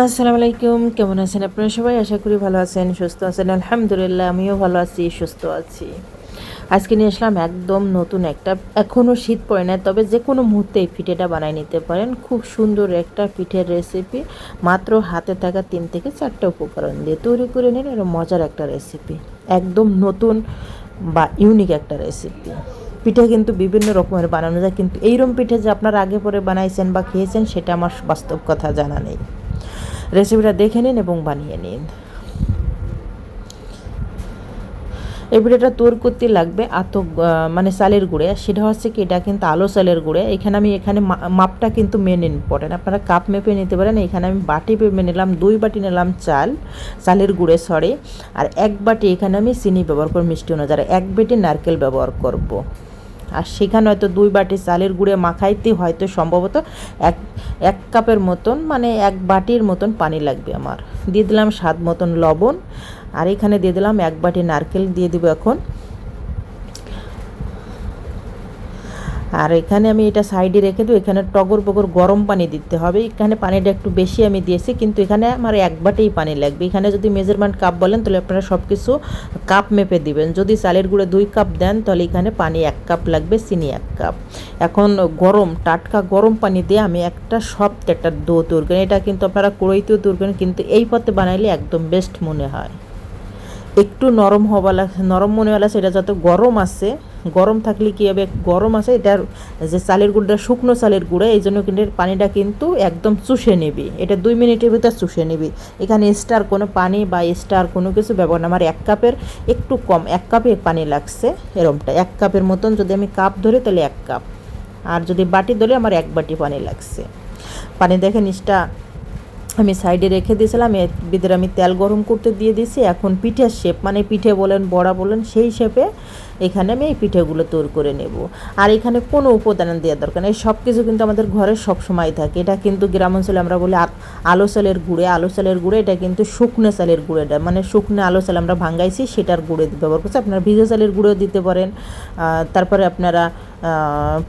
আসসালামু আলাইকুম, কেমন আছেন আপনারা সবাই? আশা করি ভালো আছেন, সুস্থ আছেন। আলহামদুলিল্লাহ, আমিও ভালো আছি, সুস্থ আছি। আজকে নিয়ে আসলাম একদম নতুন একটা এখনও শীত পড়ে না তবে যে কোনো মুহূর্তে এই পিঠেটা বানিয়ে নিতে পারেন। খুব সুন্দর একটা পিঠের রেসিপি মাত্র হাতে থাকা তিন থেকে চারটা উপকরণ দিয়ে তৈরি করে নিন এরকম মজার একটা রেসিপি একদম নতুন বা ইউনিক একটা রেসিপি পিঠে কিন্তু বিভিন্ন রকমের বানানো যায়, কিন্তু এইরকম পিঠে যে আপনারা আগে পরে বানাইছেন বা খেয়েছেন, সেটা আমার বাস্তব কথা জানা নেই। রেসিপিটা দেখে নিন এবং বানিয়ে নিন। এই পিঠাটা তোর করতে লাগবে আত মানে চালের গুঁড়ে। সেটা হচ্ছে কি, এটা কিন্তু আলো চালের গুঁড়ে। এখানে আমি, এখানে মাপটা কিন্তু মেন ইম্পর্টেন্ট আপনারা কাপ মেপে নিতে পারেন। এখানে আমি বাটি মেপে নিলাম, দুই বাটি নিলাম চাল, চালের গুঁড়ে, সরে। আর এক বাটি এখানে আমি চিনি ব্যবহার করব, মিষ্টি অনুযায়ী। এক বাটি নারকেল ব্যবহার করব। আর সেখানে হয়তো দুই বাটি চালের গুঁড়ে মাখাইতে হয়তো সম্ভবত এক এক কাপের মতন মানে এক বাটির মতন পানি লাগবে আমার। দিয়ে দিলাম স্বাদ মতন লবণ, আর এখানে দিয়ে দিলাম এক বাটি নারকেল দিয়ে দিব এখন। আর এখানে আমি এটা সাইডে রেখে দেবো। এখানে টগর বগর গরম পানি দিতে হবে। এখানে পানিটা একটু বেশি আমি দিয়েছি, কিন্তু এখানে আমার এক বাটেই পানি লাগবে। এখানে যদি মেজারমেন্ট কাপ বলেন, তাহলে আপনারা সব কিছু কাপ মেপে দিবেন। যদি চালের গুঁড়ে দুই কাপ দেন, তাহলে এখানে পানি এক কাপ লাগবে, চিনি এক কাপ এখন গরম, টাটকা গরম পানি দিয়ে আমি একটা সফট একটা দো করি। এটা কিন্তু আপনারা কড়াইতেও করেন, কিন্তু এই পথে বানাইলে একদম বেস্ট মনে হয়। একটু নরম হওয়ালা, নরম মনে হলে সেটা যত গরম আছে, গরম থাকলে কী হবে? গরম আছে, এটার যে চালের গুঁড়োটা, শুকনো চালের গুঁড়ো, এই জন্য কিন্তু পানিটা কিন্তু একদম চুষে নিবি। এটা দুই মিনিটের ভিতর চুষে নিবি। এখানে স্টার কোনো পানি বা স্টার কোনো কিছু ব্যবহার না। আমার এক কাপের একটু কম, এক কাপে পানি লাগছে এরমটা। এক কাপের মতন যদি আমি কাপ ধরি, তাহলে এক কাপ। আর যদি বাটি ধরে, আমার এক বাটি পানি লাগছে। পানি দেখেন নিচটা আমি সাইডে রেখে দিয়েছিলাম, এর ভিতরে আমি তেল গরম করতে দিয়ে দিয়েছি। এখন পিঠের শেপ মানে পিঠে বলেন, বড়া বলেন, সেই শেপে এখানে আমি এই পিঠেগুলো তৈরি করে নেব। আর এখানে কোনো উপাদান দেওয়া দরকার নেই। সব কিছু কিন্তু আমাদের ঘরে সব সময় থাকে। এটা কিন্তু গ্রাম অঞ্চলে আমরা বলি আলো চালের গুঁড়ে। আলো চালের গুঁড়ে এটা কিন্তু শুকনো চালের গুঁড়েটা মানে শুকনো আলো চাল আমরা ভাঙ্গাইছি সেটার গুঁড়ে ব্যবহার করছি। আপনারা ভিজে চালের গুঁড়ো দিতে পারেন। তারপরে আপনারা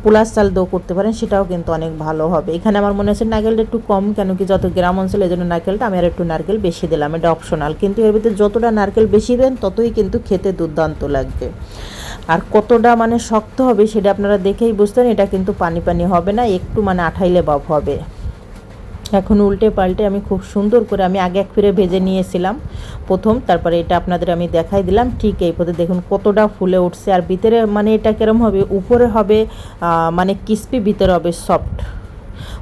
পোলার চাল দো করতে পারেন। সেটাও কিন্তু অনেক ভালো হবে। এখানে আমার মনে হচ্ছে নারকেলটা একটু কম, কেন কি যত গ্রাম অঞ্চলে জন্য নারকেলটা, আমি আর একটু নারকেল বেশি দিলাম। এটা অপশনাল কিন্তু এর ভিতরে যতটা নারকেল বেশি দেন, ততই কিন্তু খেতে দুর্দান্ত লাগবে। আর কতটা মানে শক্ত হবে সেটা আপনারা দেখেই বুঝতেন এটা কিন্তু পানি পানি হবে না, একটু মানে আঠাইলে বাপ হবে। এখন উল্টে পাল্টে আমি খুব সুন্দর করে আমি আগে এক ফিরে ভেজে নিয়েছিলাম প্রথম, তারপরে এটা আপনাদের আমি দেখাই দিলাম। ঠিক এই পথে দেখুন কতটা ফুলে উঠছে। আর ভিতরে মানে এটা কিরম হবে? উপরে হবে মানে কিস্পি ভিতরে হবে সফট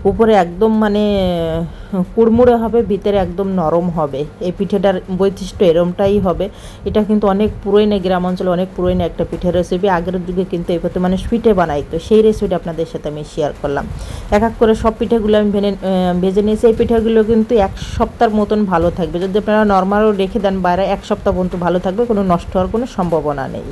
উপরে একদম মানে কুড়মুড়ে হবে, ভিতরে একদম নরম হবে। এই পিঠেটার বৈশিষ্ট্য এরমটাই হবে। এটা কিন্তু অনেক পুরোনো গ্রাম অঞ্চলে অনেক পুরোনো একটা পিঠের রেসিপি আগের দিকে কিন্তু এই পথে মানে বানাই, তো সেই রেসিপিটা আপনাদের সাথে আমি শেয়ার করলাম। এক এক করে সব পিঠেগুলো আমি ভেনে ভেজে নিয়েছি। এই পিঠেগুলো কিন্তু এক সপ্তাহের মতন ভালো থাকবে। যদি আপনারা নর্মালও রেখে দেন, বাইরে এক সপ্তাহ পর্যন্ত ভালো থাকবে, কোনো নষ্ট হওয়ার কোনো সম্ভাবনা নেই।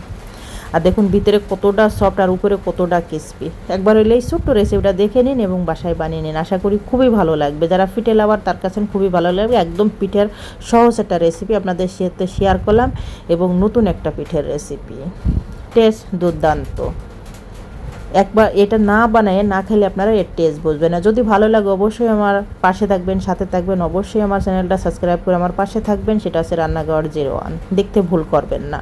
আর দেখুন ভিতরে কতটা সফট আর উপরে কতটা ক্রিসপি একবার হইলে এই ছোট্ট রেসিপিটা দেখে নিন এবং বাসায় বানিয়ে নিন। আশা করি খুবই ভালো লাগবে। যারা পিঠে লাভার তার কাছে খুবই ভালো লাগবে। একদম পিঠের সহজ একটা রেসিপি আপনাদের সাথে শেয়ার করলাম এবং নতুন একটা পিঠের রেসিপি টেস্ট দুর্দান্ত। একবার এটা না বানায় না খেলে আপনারা এর টেস্ট বুঝবেন না। যদি ভালো লাগে অবশ্যই আমার পাশে থাকবেন, সাথে থাকবেন। অবশ্যই আমার চ্যানেলটা সাবস্ক্রাইব করে আমার পাশে থাকবেন। সেটা হচ্ছে রান্নাঘর জিরো ওয়ান দেখতে ভুল করবেন না।